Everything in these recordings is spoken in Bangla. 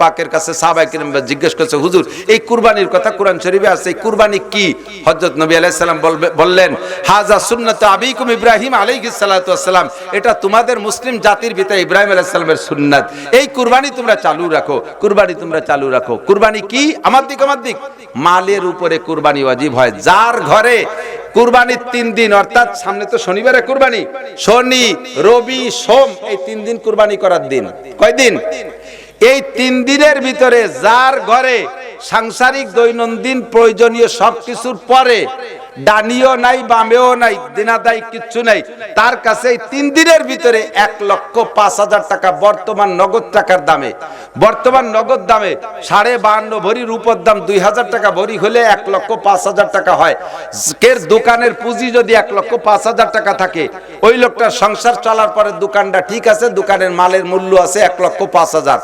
পাকের কাছে সাহাবাই কিরাম জিজ্ঞেস করছে, হুজুর, এই কুরবানির কথা কোরআন শরীফে আছে, এই কুরবানি কি? হযরত নবী আলাইহিস সালাম বললেন হাজা সুন্নাত আবিকুম ইব্রাহিম আলাইহিস সালাতু ওয়াসসালাম এটা তোমাদের মুসলিম জাতির পিতা ইব্রাহিম আলাইহিস সালামের সুন্নাত। এই কুরবানি তোমরা চালু রাখো, কুরবানি তোমরা চালু রাখো। কুরবানি কি? আমার দিক আমার দিক। মালের উপরে কুরবানি ওয়াজিব হয়। যার ঘরে কুরবানির তিন দিন, অর্থাৎ সামনে তো শনিবারে কুরবানি, শনি, রবি, সোম, এই তিন দিন কুরবানি করার দিন। কয় দিন এই তিন দিনের ভিতরে যার ঘরে সাংসারিক দৈনন্দিন প্রয়োজনীয় সবকিছুর পরে ডানিও নাই, বামেও নাই দিনাদাই কিচ্ছু নাই। তার কাছে তিন দিনের ভিতরে এক লক্ষ পাঁচ হাজার টাকা বর্তমান নগদ টাকার দামে। বর্তমান নগদ দামে সাড়ে বাহান্ন ভরি রূপর দাম দুই হাজার টাকা ভরি হলে এক লক্ষ পাঁচ হাজার টাকা হয়। কের দোকানের পুঁজি যদি এক লক্ষ পাঁচ হাজার টাকা থাকে, ওই লোকটার সংসার চলার পরে দোকানটা ঠিক আছে, দোকানের মালের মূল্য আছে এক লক্ষ পাঁচ হাজার।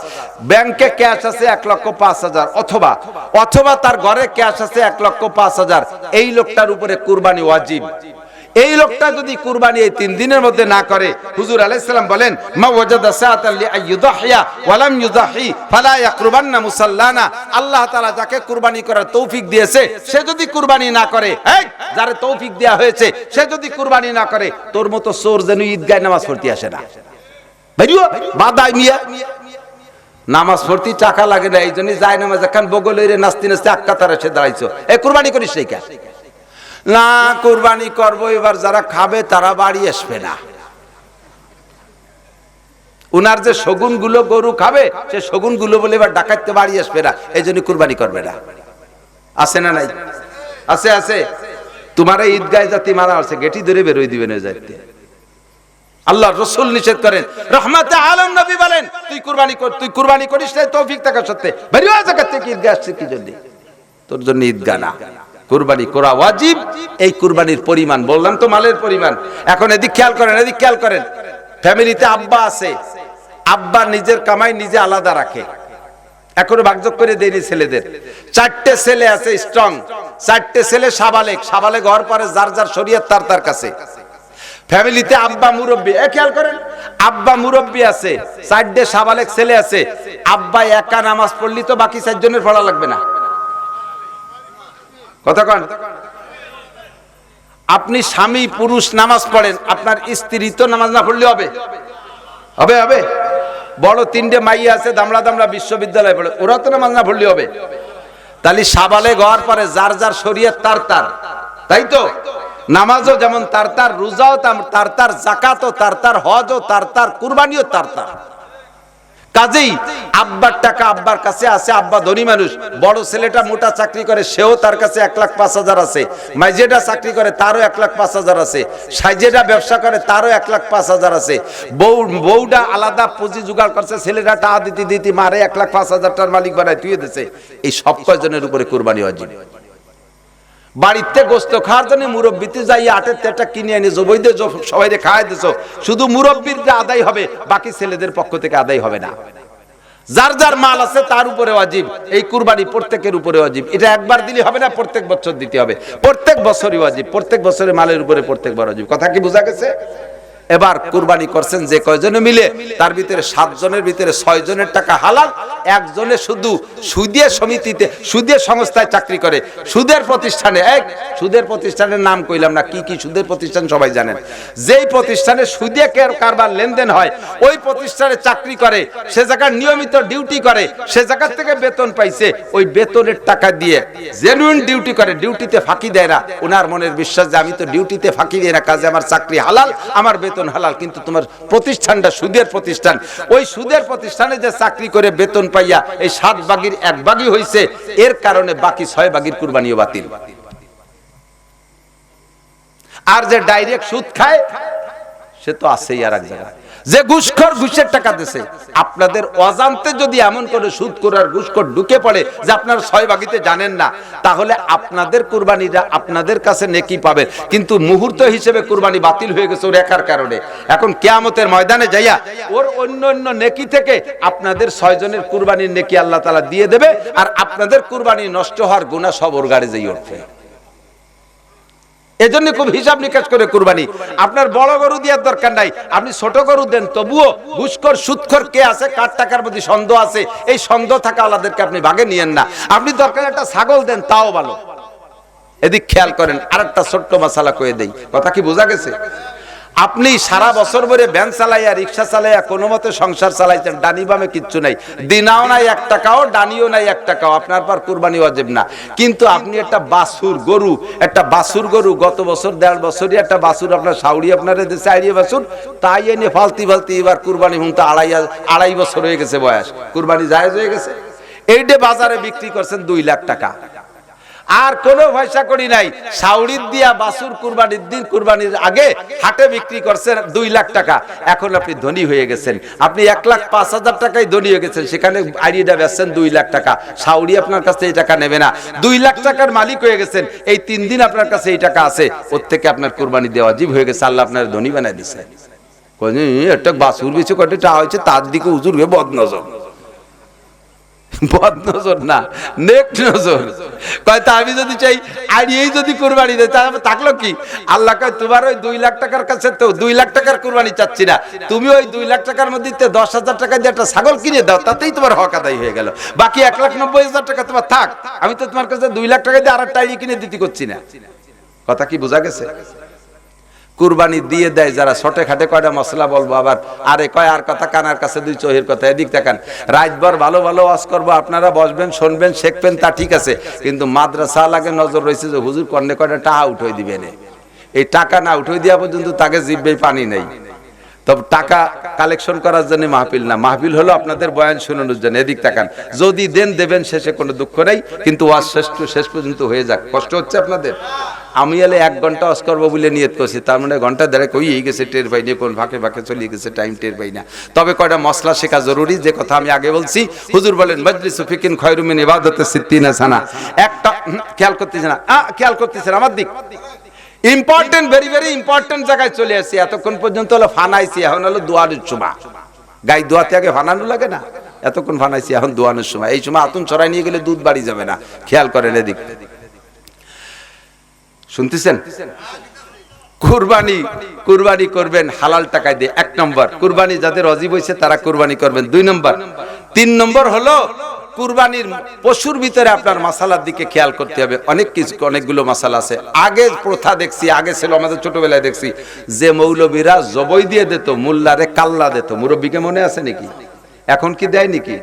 ব্যাংকে ক্যাশ আছে এক লক্ষ পাঁচ হাজার। অথবা অথবা তার ঘরে ক্যাশ আছে এক লক্ষ পাঁচ হাজার। এই লোকটার উপরে কুরবানি ওয়াজিব। এই লোকটা যদি কুরবানি এই তিন দিনের মধ্যে না করে, হুজুর আলাইহিস সালাম বলেন, মা ওয়াজাদা সাআতান লিআইয়ুদাহিয়া ইউদাহি ফালা ইয়াকরুবান্না মুসাল্লানা। আল্লাহ তাআলা যাকে কুরবানি করার তৌফিক দিয়েছে, সে যদি কুরবানি না করে এই যারে তৌফিক দেয়া হয়েছে, সে যদি কুরবানি না করে, তোর মতো চোর যেন ঈদগায় নামাজ পড়তে আসে না। বেরিও বাদাই মিয়া নামাজ পড়তে টাকা লাগে না এই জন্য যায় নামাজ এখন বগলের নাস্তি নাস্তি আক্কা তারা সে দাঁড়াইছো। এ কুরবানি করিস সেই না, কুরবানি করব, এবার যারা খাবে, তারা বাড়ি আসবে না। উনার যে শগুনগুলো গরু খাবে, সে শগুনগুলো বলে এবার ডাকাইতে বাড়ি আসবে না এই জন্য কুরবানি করবে না। আছে না নাই? আছে আছে। তোমার এই ঈদগায় জাতি মারা আছে গেটি ধরে বেরোয় দিবেন ওই যাইতে। আল্লাহ রসুল নিষেধ করেন, রহমাতে আলম নবী বলেন, তুই কুরবানি কর, তুই কুরবানি করিস না তৌফিক থাকা সত্ত্বে। বেরিয়ে জায়গা থেকে, ঈদগাহ আসছে কি জন্য? তোর জন্য ঈদগাহ না। কুরবানি করা ওয়াজিব, এই কুরবানির পরিমাণ, বললাম তো মালের পরিমাণ। এখন এদিক খেয়াল করেন, এদিক খেয়াল করেন। ফ্যামিলিতে আব্বা আছে। আব্বা নিজের কামাই নিজে আলাদা রাখে। এখনও ভাগযোগ করে দেয়নি ছেলেদের। চারটে ছেলে আছে স্ট্রং চারটে ছেলে সাবালেক। সাবালেক হওয়ার পরে যার যার শরীয়ত তার তার কাছে। ফ্যামিলিতে আব্বা মুরব্বী। এ খেয়াল করেন, আব্বা মুরব্বী আছে। চারটে সাবালেক ছেলে আছে। আব্বা একা নামাজ পড়লি তো বাকি চারজনের পড়া লাগবে না। কন। আপনি স্বামী, পুরুষ, নামাজ পড়েন, আপনার স্ত্রী তো নামাজ না পড়লে হবে। হবে হবে। বড় তিনটে মাইয়া আছে, দামড়া দামড়া বিশ্ববিদ্যালয়ে পড়ে, ওরা তো নামাজ না পড়লে হবে। তাহলে সাবালে গড় পরে যার যার শরীয়ত তার তার, তাই তো? নামাজও যেমন তার তার, রোজাও তার তার, জাকাতও তার তার, হজও তার তার, কুরবানিও তার তার। কাজেই আব্বার টাকা আব্বার কাছে আছে, আব্বা ধনী মানুষ। বড় ছেলেটা মোটা চাকরি করে, সেও তার কাছে এক লাখ পাঁচ হাজার আছে। মাইজেটা চাকরি করে, তারও এক লাখ পাঁচ হাজার আছে। সাইজেটা ব্যবসা করে, তারও এক লাখ পাঁচ হাজার আছে। বউ, বউটা আলাদা পুঁজি জোগাড় করছে, ছেলেটা টাকা দিতে দিতে মারে, এক লাখ পাঁচ হাজার টাকার মালিক বানায় তুই দিছে। এই সব কয়জনের উপরে কোরবানি অজিব বাড়িতে গোস্ত খাওয়ার জন্য মুরব্বীতে যাই আটের তেটা কিনে এনে জবৈদে সবাই খাওয়াই দিছো। শুধু মুরব্বীর আদায় হবে, বাকি ছেলেদের পক্ষ থেকে আদায় হবে না। যার যার মাল আছে তার উপরে অজীব এই কুরবানি প্রত্যেকের উপরে অজীব এটা একবার দিলে হবে না, প্রত্যেক বছর দিতে হবে। প্রত্যেক বছরই অজীব প্রত্যেক বছরের মালের উপরে প্রত্যেকবার অজীব কথা কি বোঝা গেছে? এবার কুরবানি করছেন যে কয়জনে মিলে, তার ভিতরে সাতজনের ভিতরে ছয় জনের টাকা হালাল, একজনে শুধু সুদের সমিতিতে সুদের সংস্থায় চাকরি করে। সুদের প্রতিষ্ঠানে এক সুদের প্রতিষ্ঠানের নাম কইলাম না, কি কি সুদের প্রতিষ্ঠান সবাই জানেন। যেই প্রতিষ্ঠানে সুদে কারবার লেনদেন হয়, ওই প্রতিষ্ঠানে চাকরি করে, সে জায়গার নিয়মিত ডিউটি করে, সে জায়গার থেকে বেতন পাইছে, ওই বেতনের টাকা দিয়ে জেনুইন ডিউটি করে, ডিউটিতে ফাঁকি দেয় না। ওনার মনের বিশ্বাস যে আমি তো ডিউটিতে ফাঁকি দিই না, কাজে আমার চাকরি হালাল, আমার বেতন হালাল, কিন্তু তোমার প্রতিষ্ঠানটা সুদের প্রতিষ্ঠান। ওই সুদের প্রতিষ্ঠানে যে চাকরি করে বেতন পাইয়া এই সাত বাগির এক বাগি হইছে, এর কারণে বাকি ছয় বাগির কুরবানিও বাতিল। আর যে ডাইরেক্ট সুদ খায়, সে তো আছেই আর এক জায়গায়। যে ঘুষখোর ঘুষের টাকা দিছে, আপনাদের অজান্তে যদি এমন করে সুদ করার ঘুষখোর ঢুকে পড়ে যে আপনারা ছয় বাগিতে জানেন না, তাহলে আপনাদের কুরবানিটা আপনাদের কাছে নেকি পাবে কিন্তু মুহূর্ত হিসেবে কুরবানি বাতিল হয়ে গেছে ওর একার কারণে। এখন কেয়ামতের ময়দানে যাইয়া ওর অন্য অন্য নেকি থেকে আপনাদের ছয়জনের কুরবানির নেকি আল্লাহ তালা দিয়ে দেবে, আর আপনাদের কুরবানি নষ্ট হওয়ার গুণা সব ওর গাড়ি যেই উঠবে। এজন্য খুব হিসাব নিকাশ করে কুরবানি। আপনার বড় গরু দেওয়ার দরকার নাই। আপনি ছোট গরু দেন, তবুও ঘুষখর সুৎখর কে আছে, কার টাকার প্রতি সন্দেহ আছে, এই সন্দেহ থাকা আলাদেরকে আপনি ভাগে নিয়েন না। আপনি দরকার একটা ছাগল দেন, তাও ভালো। এদিক খেয়াল করেন আর একটা ছোট্ট মশালা কয়ে দেই। কথা কি বোঝা গেছে? আপনি সারা বছর ধরে ভ্যান চালাইয়া, রিক্সা চালাইয়া, কোনো মতে সংসার চালাইছেন, ডানি বামে কিচ্ছু নাই। দিনাও নাই, এক টাকাও, ডানিও নাই, এক টাকাও। আপনার পর কুরবানি ওয়াজিব না। কিন্তু আপনি একটা বাসুর গরু, একটা বাসুর গরু, গত বছর, দেড় বছরই একটা বাসুর আপনার সাউরি আপনার দেশে আইডিয়া বাসুর তাই এনে ফালতি ফালতি এবার কুরবানি হুম তো আড়াই আড়াই বছর হয়ে গেছে বয়স। কুরবানি জায়েজ হয়ে গেছে। এইটে বাজারে বিক্রি করছেন দুই লাখ টাকা। আর কোনো পয়সা করি নাই। সাউরির দিয়া বাসুর কুরবানির দিন কুরবানির আগে হাটে বিক্রি করছেন দুই লাখ টাকা। এখন আপনি ধনী হয়ে গেছেন। আপনি এক লাখ পাঁচ হাজার টাকায় ধনী হয়ে গেছেন। সেখানে আইডিটা বেচছেন দুই লাখ টাকা। সাউরি আপনার কাছে এই টাকা নেবে না। দুই লাখ টাকার মালিক হয়ে গেছেন। এই তিন দিন আপনার কাছে এই টাকা আছে। ওর থেকে আপনার কুরবানি দেওয়া জীব হয়ে গেছে। আল্লাহ আপনার ধনী দিছে। একটা বাসুর কয়টা টাকা হয়েছে, তার দিকে উজুর হয়ে বদনজর। বদ নজর না, নেক নজর। কয় তা আমি যদি চাই, আড়িয়েই যদি কুরবানি দেয় তাহলে থাকল কি? আল্লাহ কয়, তোমার ওই দুই লাখ টাকার কাছে তো দুই লাখ টাকার কুরবানি চাচ্ছি না। তুমি ওই দুই লাখ টাকার মধ্যে দশ হাজার টাকা দিয়ে একটা ছাগল কিনে দাও, তাতেই তোমার হক আদায় হয়ে গেল। বাকি এক লাখ নব্বই হাজার টাকা তোমার থাক। আমি তো তোমার কাছে দুই লাখ টাকা দিয়ে আর একটা আইডি কিনে দিতে করছি না। কথা কি বোঝা গেছে? কুরবানি দিয়ে দেয়, যারা ছোটে খাটে কয়টা মশলা বলব আবার? আরে কয়, আর কথা কানার কাছে দুই চোহের কথা, এদিক তাকান। রাতভর ভালো ভালো ওয়াজ করব, আপনারা বসবেন, শুনবেন, শেখবেন, তা ঠিক আছে। কিন্তু মাদ্রাসা লাগে নজর রয়েছে যে হুজুর কর্ণে কয়টা টাকা উঠে দিবেন এই টাকা না উঠে দেওয়া পর্যন্ত তাকে জিব্বে পানি নেই। তবে টাকা কালেকশন করার জন্য মাহফিল না। মাহফিল হলো আপনাদের বয়ান শোনানোর জন্য। এদিক তাকান। যদি দেন দেবেন, শেষে কোনো দুঃখ নেই। কিন্তু ওয়াজ শেষ শেষ পর্যন্ত হয়ে যাক। কষ্ট হচ্ছে আপনাদের? আমি এলে এক ঘণ্টা অস করব বলে নিয়ত করছি, তার মানে ঘণ্টা দেড়ে কই গেছে, টের পাই নিয়ে কোন ফাঁকে ফাঁকে চলে গেছে টাইম টের পাই না। তবে কয়টা মশলা শেখা জরুরি, যে কথা আমি আগে বলছি, হুজুর বলেন, মজলিস ফিকিন খয়রুমিন ইবাদতে সিদ্দিনা সানা। একটা খেয়াল করতেছে না? খেয়াল করতেছে আমার দিক? ইম্পর্টেন্ট ভেরি ভেরি ইম্পর্টেন্ট জায়গায় চলে আসছি। এতক্ষণ পর্যন্ত হলো ফানাইছি, এখন হলো দোয়ারের সময় গাই দোয়াতে আগে ফানানো লাগে না? এতক্ষণ ফানাইছি, এখন দোয়ানোর সময় এই সময় আতুন ছড়াই নিয়ে গেলে দুধ বাড়ি যাবে না। খেয়াল করেন এদিক। শুনতেছেন? কুরবানি কুরবানি করবেন হালাল টাকায় দিয়ে। এক নম্বর, কুরবানি যাদের অজীব হয়েছে তারা কুরবানি করবেন। দুই নম্বর, তিন নম্বর হলো কুরবানির পশুর ভিতরে আপনার মাসালার দিকে খেয়াল করতে হবে। অনেক কিছু, অনেকগুলো মাসালা আছে। আগে প্রথা দেখছি, আগে ছিল, আমাদের ছোটবেলায় দেখছি। যে মৌলবীরা জবই দিয়ে দিত, মোল্লারে কাল্লা দিত। মুরব্বীকে মনে আছে নাকি? এখন কি দেয় নাকি?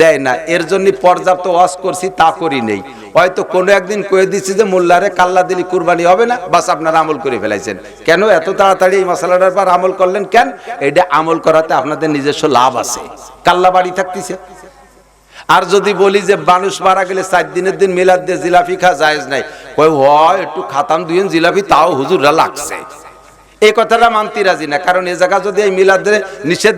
দেয় না। এর জন্য পর্যাপ্ত ওয়াজ করছি, তা করি নেই। হয়তো কোনো একদিন কয়ে দিচ্ছি যে, মোল্লারে কাল্লা দিলি, কুরবানি হবে না, বাস আপনারা আমল করে ফেলাইছেন। কেন? এত তাড়াতাড়ি এই মশলাটার পর আমল করলেন কেন? এটা আমল করাতে আপনাদের নিজস্ব লাভ আছে। কাল্লা বাড়ি থাকতেছে। আর যদি বলি যে, মানুষ মারা গেলে চার দিনের দিন মিলাদ দিয়ে জিলাপি খা জায়েজ নাই। কই হয় একটু খাতাম দুইন জিলাপি, তাও হুজুররা লাগছে। এই কথাটা মানতে রাজি না। কারণ এই জায়গা যদি এই মিলাদের নিষেধ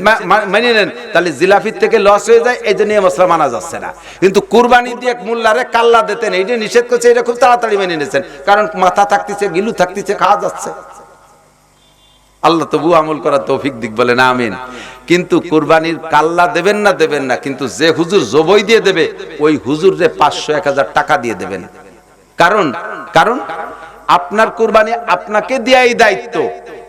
মেনে নেন, তাহলে জিলাপির থেকে লস হয়ে যায়, এই জন্য এই মশলা মানা যাচ্ছে না। কিন্তু কুরবানি দিয়ে এক মোল্লারে কাল্লা দিতেন এইটা নিষেধ করছে, এটা খুব তাড়াতাড়ি মেনে নিয়েছেন। কারণ মাথা থাকতেছে, গিলু থাকতেছে, খাওয়া যাচ্ছে। আল্লাহ তবু আমল করার তৌফিক দিক বলেন, আমিন। কিন্তু কুরবানির কাল্লা দেবেন না দেবেন না, কিন্তু যে হুজুর জবই দিয়ে দেবে, ওই হুজুরে পাঁচশো এক হাজার টাকা দিয়ে দেবেন। কারণ কারণ, আপনার কুরবানি আপনাকে দেয়াই দায়িত্ব।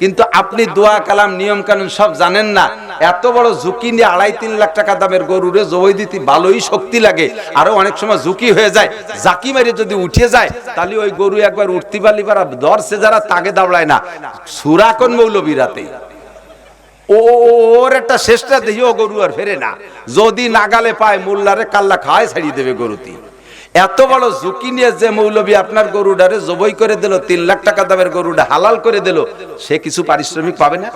কিন্তু আপনি দোয়া, কালাম নিয়ম কানুন সব জানেন না। এত বড় ঝুঁকি নিয়ে আড়াই তিন লাখ টাকা দামের গরুরে জবই দিতে ভালোই শক্তি লাগে। আরও অনেক সময় ঝুঁকি হয়ে যায়। জাকি মেরে যদি উঠে যায়, তাহলে ওই গরু একবার উঠতে পারলি পারা দর্শে যারা তাকে দাবড়ায় না। সুরাকন মৌলবীরাতে ও ওর একটা শেষটা ও গরু আর ফেরে না। যদি নাগালে পায়, মোল্লারে কাল্লা খায় ছাড়িয়ে দেবে গরুতি এত বড় ঝুঁকি নিয়ে যে মৌলবী আপনার গরুটারে জবই করে দিল, তিন লাখ টাকা দামের গরুটা হালাল করে দিল, সে কিছু পারিশ্রমিক পাবে না?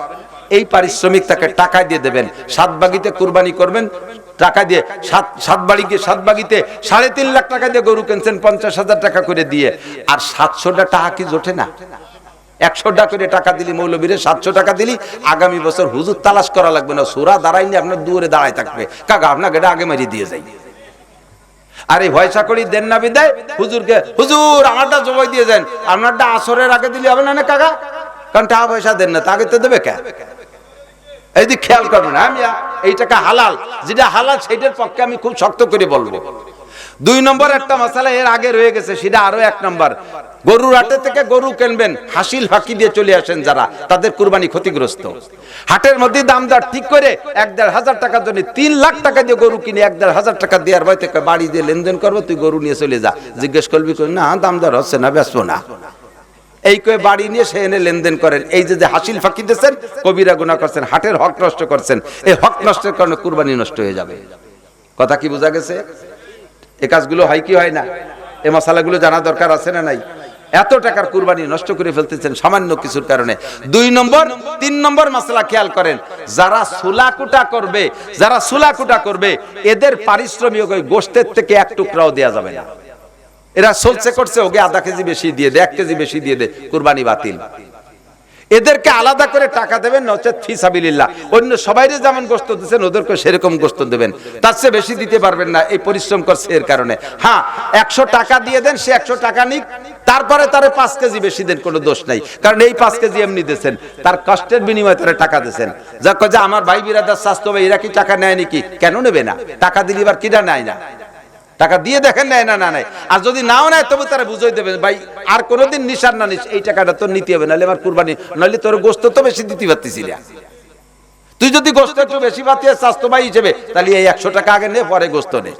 এই পারিশ্রমিক তাকে টাকা দিয়ে দেবেন। সাত বাগিতে কুরবানি করবেন, টাকা দিয়ে সাত সাত বাড়িকে, সাত বাগিতে সাড়ে তিন লাখ টাকা দিয়ে গরু কিনছেন, পঞ্চাশ হাজার টাকা করে দিয়ে। আর সাতশোটা টাকা কি জোটে না? একশো টাকা করে টাকা দিলি মৌলবীরে, সাতশো টাকা দিলি, আগামী বছর হুজুর তালাশ করা লাগবে না। সুরা দাঁড়াইনি আপনার দুয়ারে দাঁড়ায় থাকবে। কাকা, আপনাকে আগে মারিয়ে দিয়ে যাই। আর এই ভয়সা করি দেন না বিদায়। হুজুরকে, হুজুর, আমারটা জবাই দিয়ে যান আপনারটা আসরের আগে দিলে হবে না না কাকা? কারণ টাকা পয়সা দেন না তাকে তো দেবে কে? এই দিক খেয়াল করবেন মিয়া? এই টাকা হালাল, যেটা হালাল সেইটার পক্ষে আমি খুব শক্ত করে বলব। দুই নম্বর একটা মশালা এর আগে রয়ে গেছে, সেটা আরও এক নম্বর। গরুর হাটে থেকে গরু কিনবেন, হাসিল ফাঁকি দিয়ে চলে আসেন যারা, তাদের কুরবানি ক্ষতিগ্রস্ত। হাটের মধ্যে দাম দর ঠিক করে এক দেড় হাজার টাকার জন্য তিন লাখ টাকা দিয়ে গরু কিনে এক দেড় হাজার টাকা দেওয়ার ভয় থেকে বাড়ি দিয়ে লেনদেন করব, তুই গরু নিয়ে চলে যা। জিজ্ঞেস করবি না দাম দর হচ্ছে না, ব্যস্ত না। এই কয়ে বাড়ি নিয়ে সে এনে লেনদেন করেন। এই যে হাসিল ফাঁকি দিয়েছেন, কবিরা গুণা করছেন, হাটের হক নষ্ট করছেন। এই হক নষ্টের কারণে কুরবানি নষ্ট হয়ে যাবে। কথা কি বোঝা গেছে? এ কাজগুলো হয় কি হয় না? এ মশালাগুলো জানা দরকার আছে না নাই? এত টাকার কুরবানি নষ্ট করে ফেলতেছেন সামান্য কিছুর কারণে। দুই নম্বর, তিন নম্বর মশলা খেয়াল করেন। যারা সুলাকুটা করবে, যারা সুলাকুটা করবে, এদের পারিশ্রমিক ওই গোষ্ঠের থেকে এক টুকরাও দেওয়া যাবে না। এরা চলছে, করছে, ওকে আধা কেজি বেশি দিয়ে দে, এক কেজি বেশি দিয়ে দে, কুরবানি বাতিল। এদেরকে আলাদা করে টাকা দেবেন নচেত ফিসাবিল্লাহ অন্য সবাইরে যেমন গোস্ত দিচ্ছেন ওদেরকে সেরকম গোস্ত দেবেন। তার চেয়ে বেশি দিতে পারবেন না এই পরিশ্রম করছে এর কারণে। হ্যাঁ একশো টাকা দিয়ে দেন, সে একশো টাকা নিক, তারপরে তারে পাঁচ কেজি বেশি দেন, কোনো দোষ নাই। কারণ এই পাঁচ কেজি এমনি দিয়েছেন, তার কষ্টের বিনিময়ে তারা টাকা দিয়েছেন। যা কয় আমার ভাই বিরাদার স্বাস্থ্য ভাই এরা কি টাকা নেয় নাকি? কেন নেবে না? টাকা দিলি এবার কিনা নেয় না? টাকা দিয়ে দেখেন, নেয় না না, নেয়। আর যদি নাও নেয়, তবে তারা বুঝাই দেবেন ভাই, আর কোনোদিন নিশার না নিস, এই টাকাটা তোর নিতে হবে, নাহলে আমার কুরবানি, নাহলে তোর গোস্ত তো বেশি দিতে পারতেছি না। তুই যদি গোস্ত একটু বেশি পাতিয়ে স্বাস্থ্য ভাই হিসেবে, তাহলে এই একশো টাকা আগে নে, পরে গোস্ত নে।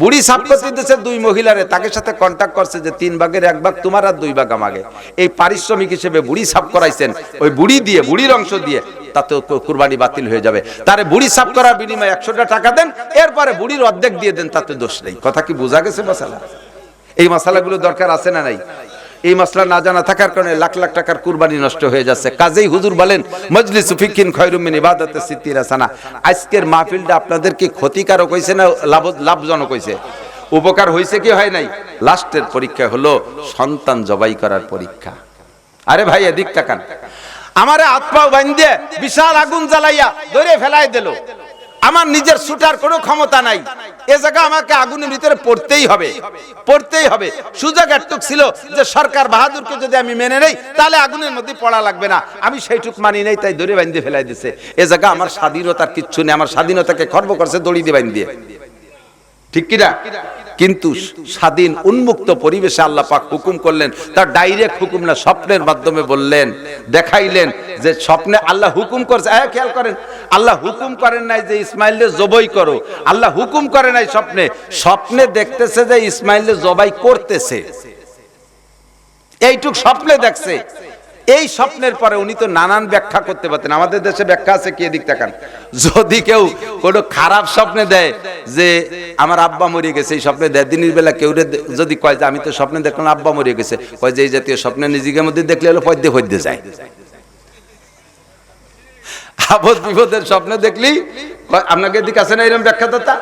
বুড়ি সাপ করতে দিতেছে দুই মহিলারে, তাকে সাথে কন্ট্যাক্ট করছে যে তিন ভাগের এক ভাগ তোমার আর দুই ভাগ আমাকে। এই পারিশ্রমিক হিসেবে বুড়ি সাপ করাইছেন, ওই বুড়ি দিয়ে, বুড়ির অংশ দিয়ে। তাতে কুরবানি বাতিল হয়ে যাবে। তারে বুড়ি সাফ করার বিনিময়ে একশোটা টাকা দেন, এরপরে বুড়ির অর্ধেক দিয়ে দেন, তাতে দোষ নেই। কথা কি বোঝা গেছে মশালা এই মশালাগুলো দরকার আছে না নাই? এই মশলা না জানা থাকার কারণে লাখ লাখ টাকার কুরবানি নষ্ট হয়ে যাচ্ছে। কাজেই হুজুর বলেন, মজলিস ফিকিন খয়রুমিন ইবাদতে সিদ্দির হাসানা আজকের মাহফিলটা আপনাদেরকে ক্ষতিকারক হয়েছে না লাভ, লাভজনক হয়েছে উপকার হয়েছে কি হয় নাই? লাস্টের পরীক্ষা হলো সন্তান জবাই করার পরীক্ষা। আরে ভাই, এদিক তাকান। আমারে হাত পাও বান্ধে বিশাল আগুন জ্বালাইয়া ধরে ফেলাই দিল। আমার নিজের ছুটার কোনো ক্ষমতা নাই। এ জায়গা আমাকে আগুনের ভিতরে পড়তেই হবে পড়তেই হবে। সুযোগ একটুক ছিল যে সরকার বাহাদুরকে যদি আমি মেনে নেই, তাহলে আগুনের মধ্যে পড়া লাগবে না। আমি সেইটুক মানি নেই, তাই দড়ি বান্ধে ফেলাই দিছে। এ জায়গা আমার স্বাধীনতার কিচ্ছু নেই। আমার স্বাধীনতাকে খর্ব করছে দড়ি দিয়ে বান্ধে ঠিক কিনা? কিন্তু স্বাধীন উন্মুক্ত পরিবেশে আল্লাহ পাক হুকুম করলেন, তার ডাইরেক্ট হুকুম না, স্বপ্নের মাধ্যমে বললেন, দেখাইলেন যে স্বপ্নে আল্লাহ হুকুম করছে। হ্যাঁ খেয়াল করেন, আল্লাহ হুকুম করেন নাই যে ইসমাইলে জবই করো, আল্লাহ হুকুম করে নাই স্বপ্নে স্বপ্নে দেখতেছে যে ইসমাইলে জবাই করতেছে। এইটুক স্বপ্নে দেখছে। এই স্বপ্নের পরে উনি তো নানান ব্যাখ্যা করতে পারতেন। আমাদের দেশে ব্যাখ্যা আছে, কি এদিক তাকান? যদি কেউ কোনো খারাপ স্বপ্নে দেয় যে আমার আব্বা মরিয়ে গেছে, এই স্বপ্নে দেয়, দিনের বেলা কেউ যদি কয় যে আমি তো স্বপ্নে দেখলাম আব্বা মরিয়ে গেছে, কয় যে এই জাতীয় স্বপ্নে নিজেকে মধ্যে দেখলে হলো পদ্যে পদ্যে যায়। আপদ বিপদের স্বপ্ন দেখলি আপনাকে এদিকে আছে না এরকম ব্যাখ্যাদাতা?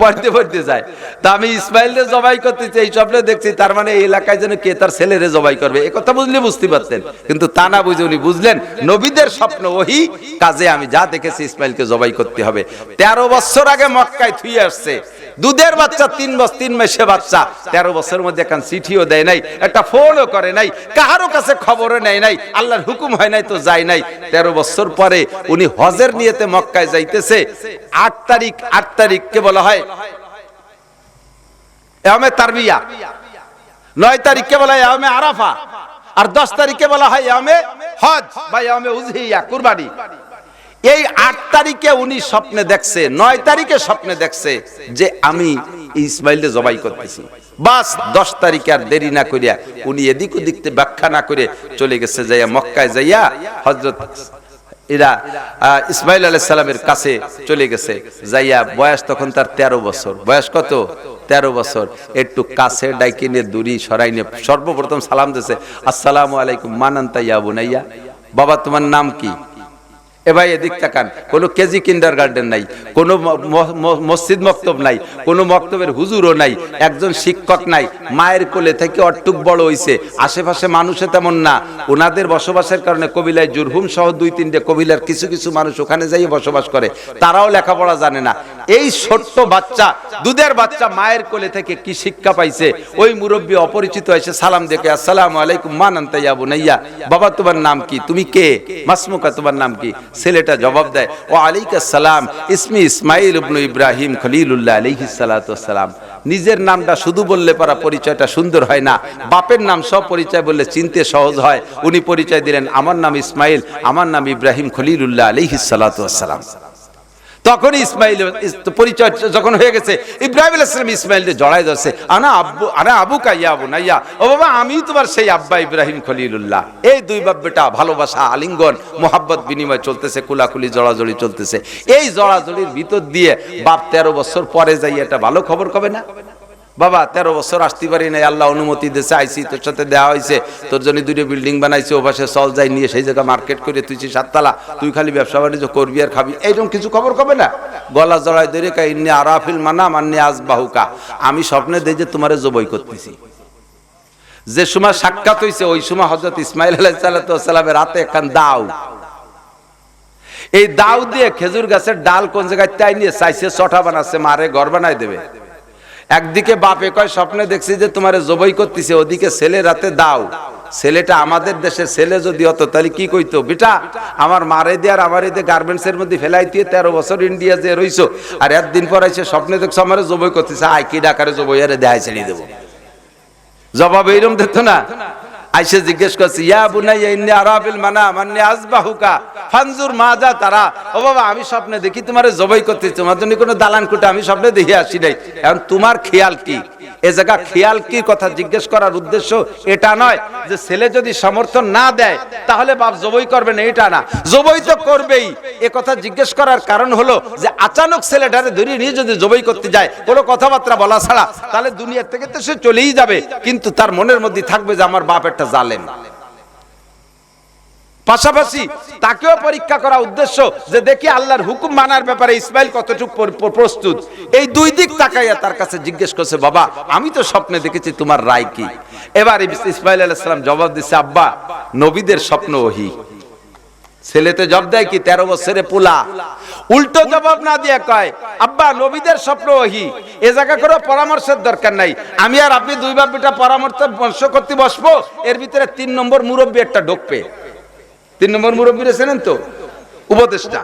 পড়তে পড়তে যায়। তা আমি ইসমাইলরে জবাই করতে চাই, এই স্বপ্নে দেখছি, তার মানে এই এলাকায় যেন কে তার ছেলেরে জবাই করবে, এ কথা বুঝলে বুঝতে পারতেন। কিন্তু তা না বুঝে উনি বুঝলেন, নবীদের স্বপ্ন ওহি, কাজে আমি যা দেখেছি ইসমাইলকে জবাই করতে হবে। তেরো বছর আগে মক্কায় থুই আসছে দুধের বাচ্চা, তিন বছর তিন মাসে বাচ্চা। তেরো বছরের মধ্যে এখন চিঠিও দেয় নাই, একটা ফোনও করে নাই, কারও কাছে খবরও নেয় নাই, আল্লাহর হুকুম হয় নাই তো যায় নাই। তেরো বছর পরে উনি হজের নিয়েতে মক্কায় যাইতেছে, আট তারিখ, আট তারিখকে বলা হয় এমে তারবিয়া। নয় তারিখকে বলা হয় এমে আরাফা, আর দশ তারিখে বলা হয় এমে হজ বা এমে উজহিয়া, কুরবানি। এই আট তারিখে উনি স্বপ্নে দেখছে, নয় তারিখে স্বপ্নে দেখছে যে আমি ইসমাইলকে জবাই করতেছি। বাস দশ তারিখে আর দেরি না করিয়া উনি এদিক ওদিক ব্যাখ্যা না করে চলে গেছে, যাইয়া মক্কায় যাইয়া হজরত এরা ইসমাইল আলাইহিস সালামের কাছে চলে গেছে। যাইয়া বয়স তখন তার তেরো বছর। বয়স কত? তেরো বছর। একটু কাছে ডাইকে নিয়ে দূরি সরাই নিয়ে সর্বপ্রথম সালাম দিয়েছে আসসালামু আলাইকুম মানান্তা ইয়া বুনাইয়া বাবা, তোমার নাম কি? এ ভাই এদিক তাকান। কোনো কেজি কিন্ডার গার্ডেন নাই, কোনো মসজিদ মক্তব নাই, কোনো মক্তবের হুজুরও নাই, একজন শিক্ষক নাই, মায়ের কোলে থেকে অট্টুক বড় হইছে, আশেপাশে মানুষে তেমন না ওনাদের বসবাসের কারণে কবিলায় জুরহুম সহ দুই তিনটে কবিলার কিছু কিছু মানুষ ওখানে যাই বসবাস করে, তারাও লেখাপড়া জানে না। এই ছোট্ট বাচ্চা, দুধের বাচ্চা মায়ের কোলে থেকে কি শিক্ষা পাইছে? ওই মুরব্বী অপরিচিত এসে সালাম দেখে, আসসালামু আলাইকুম মানান্তাইয়া বুনাইয়া, বাবা তোমার নাম কি? তুমি কে? মাসমুকা তোমার নাম কি? ছেলেটা জবাব দেয়, ও আলাইকা সালাম, ইসমি ইসমাইল ইবনু ইব্রাহিম খলিলুল্লাহ আলিহি সালাম নিজের নামটা শুধু বললে পারা পরিচয়টা সুন্দর হয় না। বাপের নাম সব পরিচয় বললে চিনতে সহজ হয়। উনি পরিচয় দিলেন, আমার নাম ইসমাইল, আমার নাম ইব্রাহিম খলিলুল্লাহ আলিহি সালাম তখন ইসমাইল পরিচয় যখন হয়ে গেছে, ইব্রাহিম ইসলাম ইসমাইল জড়াই ধরছে। আনা আব্বু আনা আবু কাইয়া আবু নাইয়া ও বাবা, আমি তোমার সেই আব্বা ইব্রাহিম খলিলুল্লাহ। এই দুই বাপ বেটা ভালোবাসা, আলিঙ্গন, মোহাব্বত বিনিময় চলতেছে, কুলাকুলি, জড়াজড়ি চলতেছে। এই জড়াজড়ির ভিতর দিয়ে বাপ তেরো বছর পরে যাই, এটা ভালো খবর কবে না? বাবা, তেরো বছর আসতে পারি নাই, আল্লাহ অনুমতি দিয়েছে, আইসি তোর সাথে দেওয়া হয়েছে, তোর জন্য দুটো বিল্ডিং বানাইছে ও পাশে চল যাই, নিয়ে সেই জায়গা মার্কেট করে তুই সাততলা, তুই খালি ব্যবসা বাণিজ্য করবি আর খাবি। এইরকম কিছু খবর কবে না? গলা জড়াই ধরে কা ইন্নি আরাফিল মানা মান্নি আজ বাহুকা আমি স্বপ্নে দেই যে তোমারে জবই করতেছি। যে সময় সাক্ষাৎ হয়েছে ওই সময় হজরত ইসমাইল আলাহ সাল্লামের রাতে একখান দাও। এই দাও দিয়ে খেজুর গাছের ডাল কোন জায়গায় তাই নিয়ে চাইছে চটা বানাচ্ছে, মারে ঘর বানাই দেবে। একদিকে বাপে কয় স্বপ্নে দেখছি যে তোমার জবই করতেছে, ওদিকে ছেলে রাতে দাও। ছেলেটা আমাদের দেশের ছেলে যদি হতো, তাহলে কি কইতো? বেটা, আমার মারে দিয়ে আর আমার এই গার্মেন্টস এর মধ্যে ফেলাই দিয়ে তেরো বছর ইন্ডিয়া যে রইছো, আর একদিন পর আইসে স্বপ্নে দেখছ আমার জবই করতেছে, আয় কি ডাকারে জবই, আরে দেয় ছেড়ে দেবো। জবাব এইরম দেখতো না। আইসে জিজ্ঞেস করছি, ইয়া বুনাইয়া, ইন্নি আরাফিল মানা মান্নি আজবাহুকা ফানজুর মাজা তারা। ও বাবা, আমি স্বপ্নে দেখি তোমারে জবাই করতে তোমার জন্য কোনো দালান কুটে আমি স্বপ্নে দেখি আসি নাই। এখন তোমার খেয়াল কি? এ জায়গা খেয়াল কি কথা জিজ্ঞেস করার উদ্দেশ্য? এটা নয় যে ছেলে যদি সমর্থন না দেয়, তাহলে বাপ জবই করবে না, এটা না। জবই তো করবেই। এ কথা জিজ্ঞেস করার কারণ হলো যে আচানক ছেলেটারে ধরে নিয়ে যদি জবই করতে যায়, কোনো কথাবার্তা বলা ছাড়া, তাহলে দুনিয়ার থেকে তো সে চলেই যাবে। কিন্তু তার মনের মধ্যে থাকবে যে আমার বাপ একটা জালেম। পাশাপাশি তাকেও পরীক্ষা করা উদ্দেশ্য যে দেখি আল্লাহর হুকুম মানার ব্যাপারে ইসমাইল কতটুকু পর- পর- প্রস্তুত। এই দুই দিক তাকাইয়া তার কাছে জিজ্ঞেস করছে, বাবা, আমি তো স্বপ্নে দেখেছি তোমার রায় কি? এবার ইসমাইল আলাইসালাম জবাব দিচ্ছে আব্বা, নবীদের স্বপ্ন ওহি। ছেলেতে জব দেয় কি? তেরো বছরে পোলা। উল্টো জবাব না দিয়ে কয়, আব্বা, নবীদের স্বপ্ন ওহি। এ জায়গা করে পরামর্শের দরকার নাই। আমি আর আপনি দুই বাপ বেটা পরামর্শ করতে বসবো। এর ভিতরে তিন নম্বর মুরব্বী একটা ঢুকবে। তিন নম্বর মুরব্বী ছিলেন তো? উপদেষ্টা।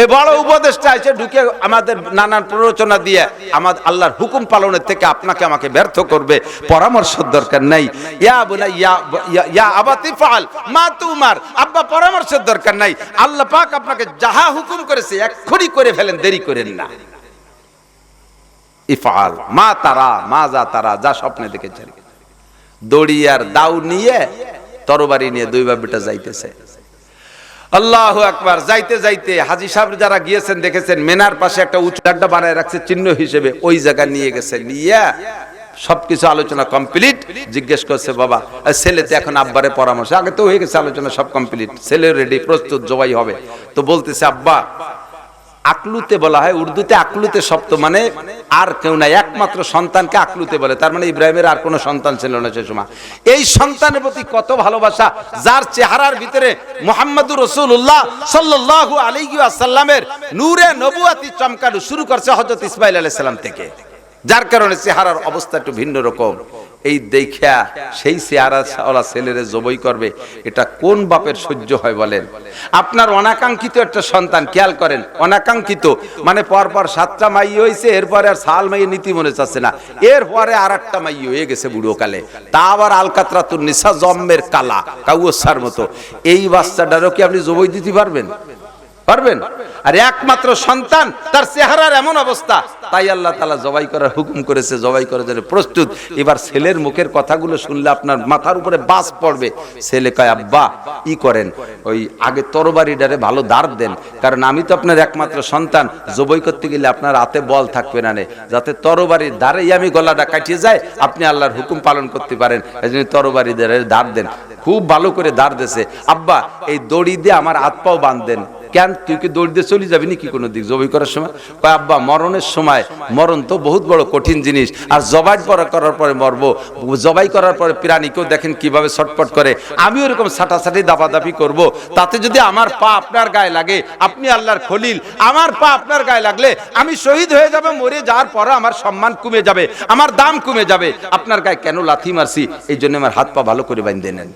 এই বড় উপদেষ্টা এসে ঢুকে আমাদের নানান প্ররোচনা দিয়ে আমাদের আল্লাহর হুকুম পালনের থেকে আপনাকে আমাকে ব্যর্থ করবে, পরামর্শ দরকার নাই। ইয়া বলে, ইয়া আবাতি ফাল মা তুমার, আব্বা পরামর্শের দরকার নাই। আল্লাহ পাক আপনাকে যাহা হুকুম করেছে এক্ষুনি করে ফেলেন, দেরি করেন না। ইফাল মা তারা, মা যা তারা, যা স্বপ্নে দেখেছেন। দড়ি আর দাউ নিয়ে তরবারি নিয়ে দুই বাবিটা যাইতেছে। আল্লাহ আকবার, যাইতে যাইতে হাজি সাহেব যারা গিয়েছেন, দেখেছেন, মেনার পাশে একটা উঁচু আড্ডা বানায় রাখছে, চিহ্ন হিসেবে ওই জায়গা নিয়ে গেছে। নিয়ে সবকিছু আলোচনা কমপ্লিট জিজ্ঞেস করছে, বাবা আর ছেলেতে এখন আব্বারে পরামর্শ আগে তো হয়ে গেছে আলোচনা সব কমপ্লিট ছেলে রেডি প্রস্তুত, জবাই হবে। তো বলতেছে, আব্বা, আকলুতে বলা হয়, উর্দুতে আকলুতে শব্দ মানে আর কেউ না একমাত্র সন্তানকে আকলুতে বলে। তার মানে ইব্রাহিমের আর কোনো সন্তান ছিল না সে সময়। এই সন্তানের প্রতি কত ভালোবাসা, যার চেহারার ভিতরে মোহাম্মদুর রসুল্লাহ সাল্লু আলাইহি আসাল্লামের নূরে নবুয়াতি চমকানো শুরু করছে হজরত ইসমাইল আলাইসাল্লাম থেকে। যার কারণে চেহারার অবস্থা একটু ভিন্ন রকম। এই দেখা সেই চেহারা ওলা ছেলেরে জবই করবে। এটা কোন বাপের সহ্য হয় বলেন? আপনার অনাকাঙ্ক্ষিত একটা সন্তান, খেয়াল করেন, অনাকাঙ্ক্ষিত। মানে পরপর সাতটা মাই হয়েছে এরপরে আর সাল মাইয়ে নীতি মনে চাচ্ছে না। এরপরে আর একটা মাই হয়ে গেছে বুড়ো কালে তা আবার আলকাতরাতুর নিশা জম্মের কালা, কাউসার মতো। এই বাচ্চাটারও কি আপনি জবই দিতে পারবেন? পারবেন? আর একমাত্র সন্তান, তার চেহারার এমন অবস্থা। তাই আল্লাহ তালা জবাই করার হুকুম করেছে, জবাই করার জন্য প্রস্তুত। এবার ছেলের মুখের কথাগুলো শুনলে আপনার মাথার উপরে বাস পড়বে। ছেলে কয়, আব্বা, ই করেন, ওই আগে তরবারিডারে ভালো দাঁড় দেন। কারণ আমি তো আপনার একমাত্র সন্তান। জবাই করতে গেলে আপনার হাতে বল থাকবে না যাতে তরবারির দ্বারেই আমি গলাটা কাটিয়ে যায় আপনি আল্লাহর হুকুম পালন করতে পারেন। এই জন্য তরবারি দ্বারে দাঁড় দেন। খুব ভালো করে দাঁড় দেছে। আব্বা, এই দড়ি দিয়ে আমার হাত পাও বাঁধদেন কেন? তুই কি দৌড় দিয়ে চলে যাবি নাকি কোনো দিক? জবাই করার সময়? কয়, আব্বা, মরণের সময়। মরণ তো বহুত বড় কঠিন জিনিস। আর জবাই পরা করার পরে মরবো। জবাই করার পরে প্রাণীকেও দেখেন কীভাবে ছটপট করে। আমি ওরকম সাটাসাটি দাপাদাপি করব। তাতে যদি আমার পা আপনার গায়ে লাগে, আপনি আল্লাহর খলিল। আমার পা আপনার গায়ে লাগলে আমি শহীদ হয়ে যাবে, মরে যাওয়ার পরে আমার সম্মান কমে যাবে, আমার দাম কমে যাবে। আপনার গায়ে কেন লাথি মারছি? এই জন্য আমার হাত পা ভালো করে বাঁধে নেন।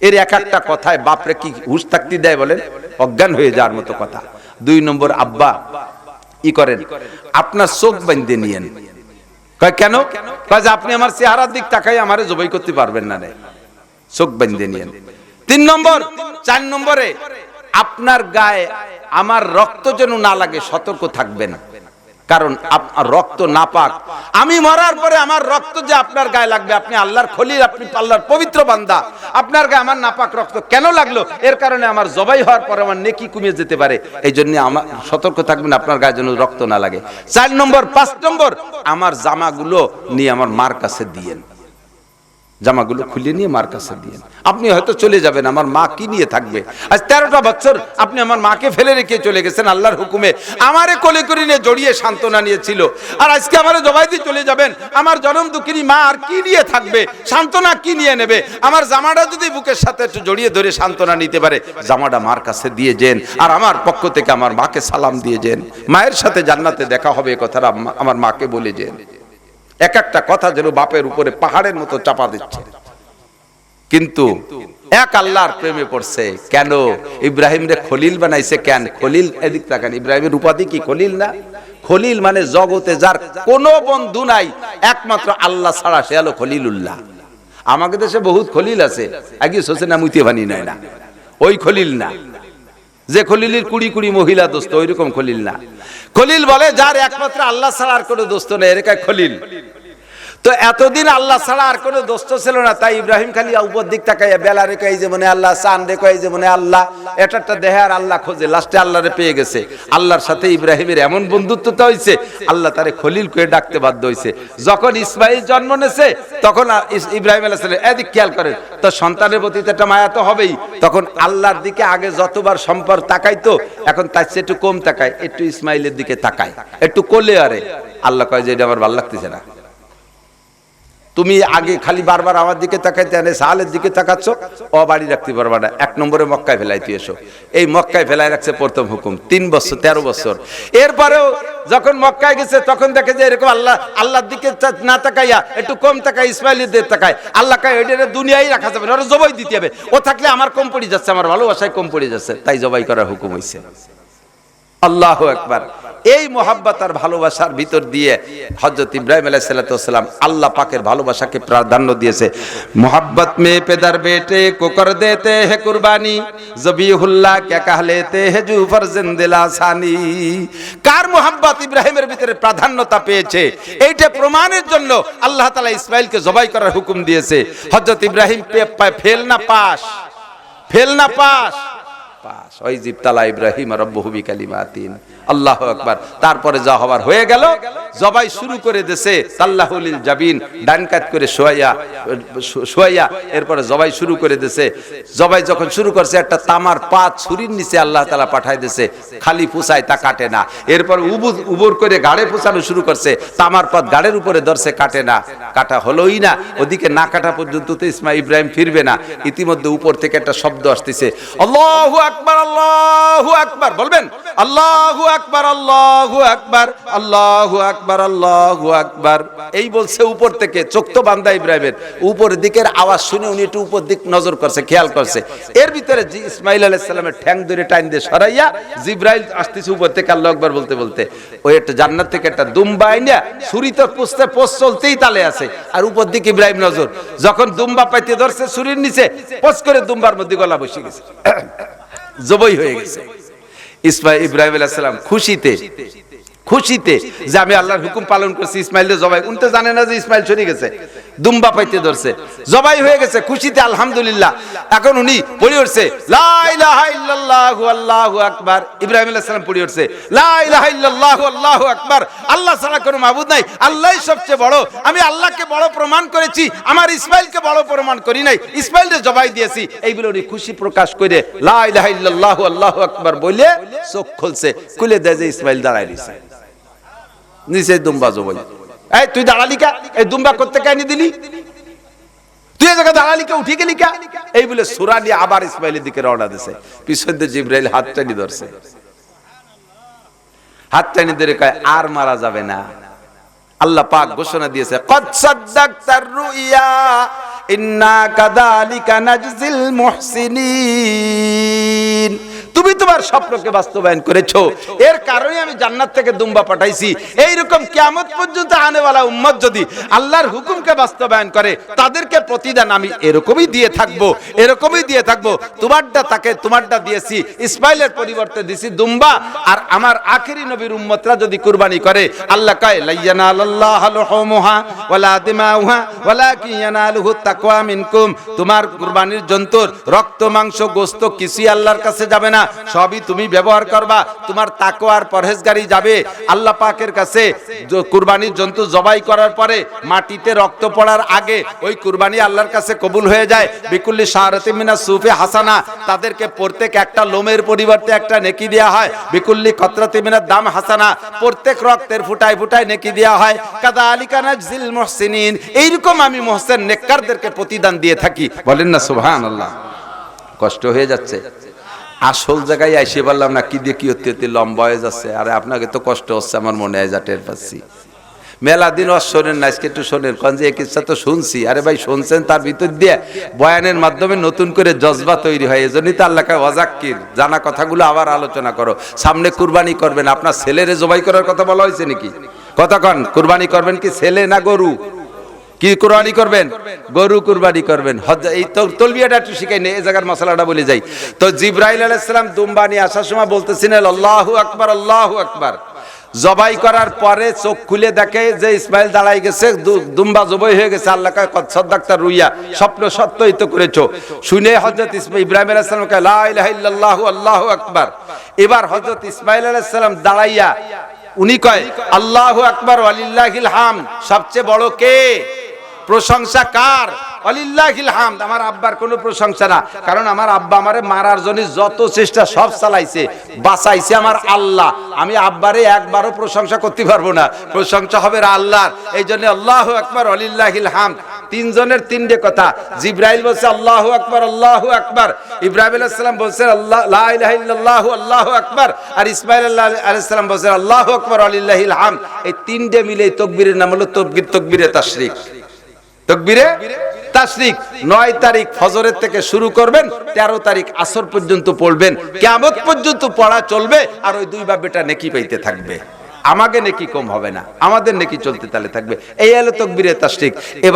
এর এক একটা কথায় বাপরে কি হুশ থাকতে দেয় বলেন? অজ্ঞান হয়ে যাওয়ার মতো কথা। দুই নম্বর আব্বা, ই করেন, আপনার চোখ বাঁধতে নিয়েন। কেন? যে, আপনি আমার চেহারার দিক তাকাই আমারে জবাই করতে পারবেন না রে। চোখ বান্ধে নিয়েন। তিন নম্বর, চার নম্বরে, আপনার গায়ে আমার রক্ত যেন না লাগে, সতর্ক থাকবেন। কারণ আপনার রক্ত না পাক আমি মরার পরে আমার রক্ত যে আপনার গায়ে লাগবে, আপনি আল্লাহর খলিল, আপনি আল্লাহর পবিত্র বান্দা। আপনার গায়ে আমার নাপাক রক্ত কেন লাগল? এর কারণে আমার জবাই হওয়ার পরে আমার নেকি কমিয়ে যেতে পারে। এই জন্য আমার সতর্ক থাকবেন, আপনার গায়ে যেন রক্ত না লাগে। চার নম্বর, পাঁচ নম্বর, আমার জামাগুলো নিয়ে আমার মার কাছে দিয়েন। জামাগুলো খুলে নিয়ে মার কাছে দিয়ে আপনি হয়তো চলে যাবেন, আমার মা কি নিয়ে থাকবে? আজ তেরোটা বছর আপনি আমার মাকে ফেলে রেখে চলে গেছেন আল্লাহর হুকুমে। আমারে কোলে করে নিয়ে জড়িয়ে সান্ত্বনা নিয়েছিল। আর আজকে আমারে জবাই দিয়ে চলে যাবেন, আমার জনম দুঃখিনী মা আর কি নিয়ে থাকবে? সান্ত্বনা কি নিয়ে নেবে? আমার জামাটা যদি বুকের সাথে একটু জড়িয়ে ধরে সান্ত্বনা নিতে পারে, জামাটা মার কাছে দিয়ে যেন। আর আমার পক্ষ থেকে আমার মাকে সালাম দিয়ে যেন। মায়ের সাথে জান্নাতে দেখা হবে কথাটা আমার মাকে বলে যেন। এক একটা কথা যেন বাপের উপরে পাহাড়ের মতো চাপা দিচ্ছে। কিন্তু এক আল্লাহর প্রেমে পড়ছে, কেন? ইব্রাহিম রে খলিল বানাইছে কেন? খলিল এদিক তাকান, ইব্রাহিমের উপাধি কি খলিল না? খলিল মানে জগতে যার কোনো বন্ধু নাই, একমাত্র আল্লাহ ছাড়া সে হলো খলিলুল্লাহ। আমাদের দেশে বহুত খলিল আছে, আগে সোসে না মুইতে ভানি নাই না। ওই খলিল না। যে খলিলের কুড়ি কুড়ি মহিলা দোস্ত ওই রকম খলিল না। খলিল বলে যার একমাত্র আল্লাহ ছাড়া আর কোনো দোস্ত নেই এরকম খলিল। তো এতদিন আল্লাহ ছাড়া আর কোনো দোস্ত ছিল না। তাই ইব্রাহিম খালি উপর দিক তাকাইয়া বেলা রেখে এই যে মনে আল্লাহ, চান রেখে এই যে মনে আল্লাহ, এটা একটা দেহে আর আল্লাহ খোঁজে। লাস্টে আল্লাহরে পেয়ে গেছে। আল্লাহর সাথে ইব্রাহিমের এমন বন্ধুত্বতা হয়েছে আল্লাহ তারে খলিল করে ডাকতে বাধ্য হয়েছে যখন ইসমাইল জন্ম নেছে, তখন ইব্রাহিম আলাহ সাল্লাম এদিক খেয়াল করেন, তো সন্তানের প্রতি তো একটা মায়া তো হবেই। তখন আল্লাহর দিকে আগে যতবার সম্পর্ক তাকাইতো, এখন তার চেয়ে একটু কম তাকায়, একটু ইসমাইলের দিকে তাকায়, একটু কোলে আরে। আল্লাহ কয় যে এটা আমার ভালো লাগতেছে না। তুমি আগে খালি বারবার আমার দিকে তাকাইতে আনে সাহালের দিকে তাকাচ্ছ, ও বাড়ি রাখতে পারবা না। এক নম্বরে মক্কায় ফেলাইতে এসো। এই মক্কায় ফেলাই রাখছে প্রথম হুকুম। তিন বছর, তেরো বছর। এরপরেও যখন মক্কায় গেছে, তখন দেখে যে এরকম আল্লাহ, আল্লাহর দিকে না তাকাইয়া, একটু কম তাকায় ইসমাইলের দিকে তাকায়। আল্লাহ কায় ওইটা দুনিয়ায় রাখা যাবে ওরা জবাই দিতে হবে। ও থাকলে আমার কম পড়ে যাচ্ছে, আমার ভালোবাসায় কম পড়ে যাচ্ছে। তাই জবাই করার হুকুম হয়েছে আল্লাহ একবার এই মোহাব্বত আর ভালোবাসার ভিতর দিয়ে হজরত ইব্রাহিম আলাইসালাম আল্লাহ পাকের ভালোবাসাকে প্রাধান্য দিয়েছে। মোহাব্বত মে পেদার বেটে কোকর দেতে হে কুরবানি, জবিহুল্লাহ কে কাহলেতে হে জুফর জিন্দিলা সানি কার মোহাব্বত ইব্রাহিমের ভিতরে প্রাধান্যতা পেয়েছে? এইটা প্রমাণের জন্য আল্লাহ তাআলা ইসমাইলকে জবাই করার হুকুম দিয়েছে। হজরত ইব্রাহিম ফেল না পাস, ফেল না পাস। তারপরে যা হবার হয়ে গেল, জবাই শুরু করে সাল্লাহুলিল জাবিন, ডান করে এরপরে জবাই শুরু করে দেছে জবাই যখন শুরু করছে, একটা তামার পাত ছুরির নিচে আল্লাহ তালা পাঠায় দেছে খালি পুষায় তা কাটে না। এরপর উবুর, উবর করে গাড়ে পুষানো শুরু করছে। তামার পাত গাড়ের উপরে ধরছে, কাটে না। কাটা হলোই না। ওদিকে না কাটা পর্যন্ত তো ইসমা ইব্রাহিম ফিরবে না। ইতিমধ্যে উপর থেকে একটা শব্দ আসতেছে। আল্লাহু আকবার আল্লাহু আকবার, বলবেন, আল্লাহু আকবার আল্লাহু আকবার আল্লাহু আকবার আল্লাহু আকবার। এই বলছে উপর থেকে, চোখ তো বান্দা ইব্রাহিমের। উপরের দিকের আওয়াজ শুনে উনি একটু উপর দিক নজর করছে, খেয়াল করছে। এর ভিতরে ইসমাইল আলাইহিস ঠ্যাং ধরে টাইন দিয়ে সরাইয়া জিব্রাইল আসতেছে উপর থেকে আল্লাহ আকবার বলতে বলতে। ওই একটা জান্নাত থেকে একটা দুম্বা ছুরি তো পুষতে পোষ চলতেই তালে আছে। আর উপর দিকে ইব্রাহিম নজর, যখন দুম্বা পাইতে ধরছে ছুরির নিচে, পোষ করে দুম্বার মধ্যে গলা বসে গেছে। জবই হয়ে গেছে। ইসমাইল ইব্রাহিম আলাইহিস সালাম খুশিতে খুশিতে যে আমি আল্লাহর হুকুম পালন করছি ইসমাইল জবাই। উনি তো জানে না যে ইসমাইল চলে গেছে। দুম্বা পাইতে ধরছে। জবাই হয়ে গেছে, খুশিতে আলহামদুলিল্লাহ। এখন উনি পড়ে উঠছে আল্লাহু আকবার। ইব্রাহিম আলাইহিস সালাম পড়ে উঠছে আল্লাহু আকবার। আল্লাহ ছাড়া কোনো মাবুদ নাই, আল্লাহই সবচেয়ে বড়। আমি আল্লাহকে বড় প্রমাণ করেছি, আমার ইসমাইলকে বড় প্রমাণ করি নাই, ইসমাইলের জবাই দিয়েছি। এইগুলো উনি খুশি প্রকাশ করে, লা ইলাহা ইল্লাল্লাহু, আল্লাহু আকবার বলে চোখ খুলছে, খুলে দেয় যে ইসমাইল দাঁড়ায় রয়েছে। নিচে দুম্বা জবাই। এই, তুই দাঁড়ালি কা? এই দুম্বা করতে কেন দিলি? তুই জায়গায় দাঁড়ালি গেলি কা? এই বলে আবার ইসমাইলের দিকে রওনা দিছে। পিছন দিয়ে জিব্রাইল হাত টানি ধরছে। হাত টানি ধরে কয়, আর মারা যাবে না। আল্লাহ পাক ঘোষণা দিয়েছে, কদ সাদ্দাকতার রুইয়া, ইন্না কাযালিকা নাজজিল মুহসিনিন। তুমি তুমি তোমার স্বপ্নকে বাস্তবায়ন করেছ। এর কারণে আমি জান্নাত থেকে দুম্বা পাঠাইছি। এইরকম কিয়ামত পর্যন্ত আনেওয়ালা উম্মত যদি আল্লাহর হুকুমকে বাস্তবায়ন করে, তাদেরকে প্রতিদান আমি এরকমই দিয়ে থাকব, এরকমই দিয়ে থাকব। তোমারটা তাকে, তোমারটা দিয়েছি, ইসমাইলের পরিবর্তে দিছি দুম্বা। আর আমার আখেরি নবীর উম্মতরা যদি কুরবানি করে, আল্লাহ কয়, লাইয়ানা আল্লাহ লুহুমুহা ওয়ালা দিমাউহা ওয়ালাকিন ইয়ানালুহু তাকওয়া মিনকুম। তোমার কুরবানির জন্তুর রক্ত, মাংস, গোস্ত কিছুই আল্লাহর কাছে যাবে না। সবই তুমি ব্যবহার করবা, তোমার তাকওয়ার পরহেজগারি যাবে। আল্লাহ পাকের কাছে কুরবানির জন্তু জবাই করার পরে মাটিতে রক্ত পড়ার আগে ওই কুরবানি আল্লাহর কাছে কবুল হয়ে যায়। বিকুল্লি শাহরাতি মিনা সুফে হাসানা, তাদেরকে প্রত্যেক একটা লোমের পরিবর্তে একটা নেকি দেওয়া হয়। বিকুল্লি কতরাতি মিনার দাম হাসানা, প্রত্যেক রক্তের ফুটায় ফুটায় নেকি দেওয়া হয়। কাদা আলিকানা জিল মহসিনিন, এইরকম আমি মোহসেন নেককারদেরকে প্রতিদান দিয়ে থাকি। বলেন না সুবহান আল্লাহ কষ্ট হয়ে যাচ্ছে। আসল জায়গায় আইসে পারলাম না, কি দিয়ে কি হতে হতে লম্বা হয়ে যাচ্ছে। আরে আপনাকে তো কষ্ট হচ্ছে আমার মনে হয়, যা টের পাচ্ছি। মেলা দিন ওর শোনেন না, আজকে একটু শোনেন, কারণ যে কিচ্ছা তো শুনছি। আরে ভাই, শুনছেন তার ভিতর দিয়ে বয়ানের মাধ্যমে নতুন করে জজবা তৈরি হয়, এজন্যই তো আল্লাহকে ওয়াজাক্কির, জানা কথাগুলো আবার আলোচনা করো। সামনে কুরবানি করবেন, আপনার ছেলেরে জবাই করার কথা বলা হয়েছে নাকি? কতক্ষণ কুরবানি করবেন কি ছেলে না গরু? কি কুরবানি করবেন? গরু কুরবানি করবেন। এই তলবিয়াটা একটু শিখাই নেই এই জায়গার মশলাটা বলে যাই। তো জিব্রাইল আলাইহিস সালাম দুম্বা নিয়ে আসার সময় বলতেছিলেন, আল্লাহু আকবার আল্লাহু আকবার। জবাই করার পরে চোখ খুলে দেখে যে ইসমাইল দাঁড়াই গেছে দুম্বা জবাই হয়ে গেছে, আল্লাহ সদ্দাক্তার রুইয়া, স্বপ্ন সত্যই তো করেছ। শুনে হজরত ইসমাইল ইব্রাহিম আলাইহিস সালাম কয়, লা ইলাহা আকবার। এবার হজরত ইসমাইল আলাইহিস সালাম দাঁড়াইয়া উনি কয়, আল্লাহু আকবার, ওয়ালিল্লাহিল হাম সবচেয়ে বড় কে? প্রশংসা কার? অলিল্লাহিল হামদ। আমার আব্বার কোনো প্রশংসা না। কারণ আমার আব্বা আমারে মারার জন্য যত চেষ্টা সব চালাইছে, বাঁচাইছে আমার আল্লাহ। আমি আব্বারে একবারও প্রশংসা করতে পারব না। প্রশংসা হবে আল্লাহর। এই জন্য আল্লাহ আকবার, অলিল্লাহিল হামদ। তিনজনের তিনটে কথা। জিব্রাইল বলছে, আল্লাহ আকবর, আল্লাহ আকবার। ইব্রাহিম আলাইহিস সালাম বলছেন আল্লাহ আল্লাহু আকবার। আর ইসমাইল আলাইহিস সালাম বলছেন আল্লাহু আকবার আলিল্লাহিল হামদ। এই তিনটে মিলে তকবীরের নাম হলো তকবীর, তকবীরে তাশরিক। তকবীরে তাশরিক নয় তারিখ ফজরের থেকে শুরু করবেন, তেরো তারিখ আসর পর্যন্ত পড়বেন। কেমত পর্যন্ত পড়া চলবে আর ওই দুই বাপেটা নেকি পাইতে থাকবে। আমাকে নেকি কম হবে না, আমাদের নেকি চলতে তালে থাকবে। এই হলো তকবিরে তাশরিক।